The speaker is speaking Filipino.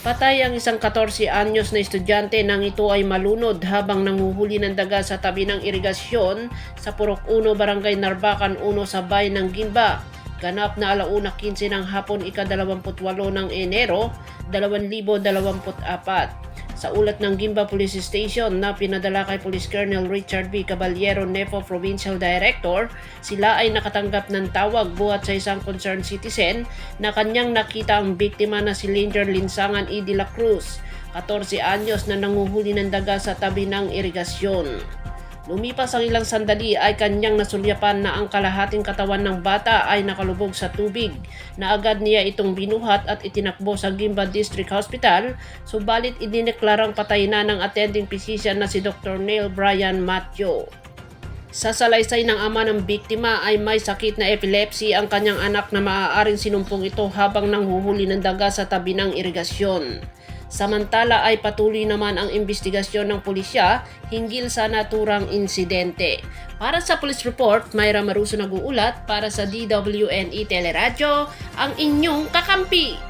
Patay ang isang 14 anyos na estudyante nang ito ay malunod habang nanguhuli ng daga sa tabi ng irigasyon sa Purok 1, Barangay Narbacan 1 sa bayan ng Gimba. Ganap na alauna 15 ng hapon ika-28 ng Enero 2024. Sa ulat ng Gimba Police Station na pinadala kay Police Colonel Richard B. Caballero Nepo Provincial Director, sila ay nakatanggap ng tawag buhat sa isang concerned citizen na kanyang nakita ang biktima na si Linger Linsangan E. de la Cruz, 14 anyos na nanguhuli ng daga sa tabi ng irigasyon. Lumipas ang ilang sandali ay kanyang nasulyapan na ang kalahating katawan ng bata ay nakalubog sa tubig na agad niya itong binuhat at itinakbo sa Gimba District Hospital subalit idineklarang patay na ng attending physician na si Dr. Neil Brian Matthew. Sa salaysay ng ama ng biktima ay may sakit na epilepsy ang kanyang anak na maaaring sinumpong ito habang nanghuhuli ng daga sa tabi ng irigasyon. Samantala ay patuloy naman ang investigasyon ng pulisya hinggil sa naturang insidente. Para sa police report, Mayra Maruso nag-uulat para sa DWNE Teleradyo, ang inyong kakampi.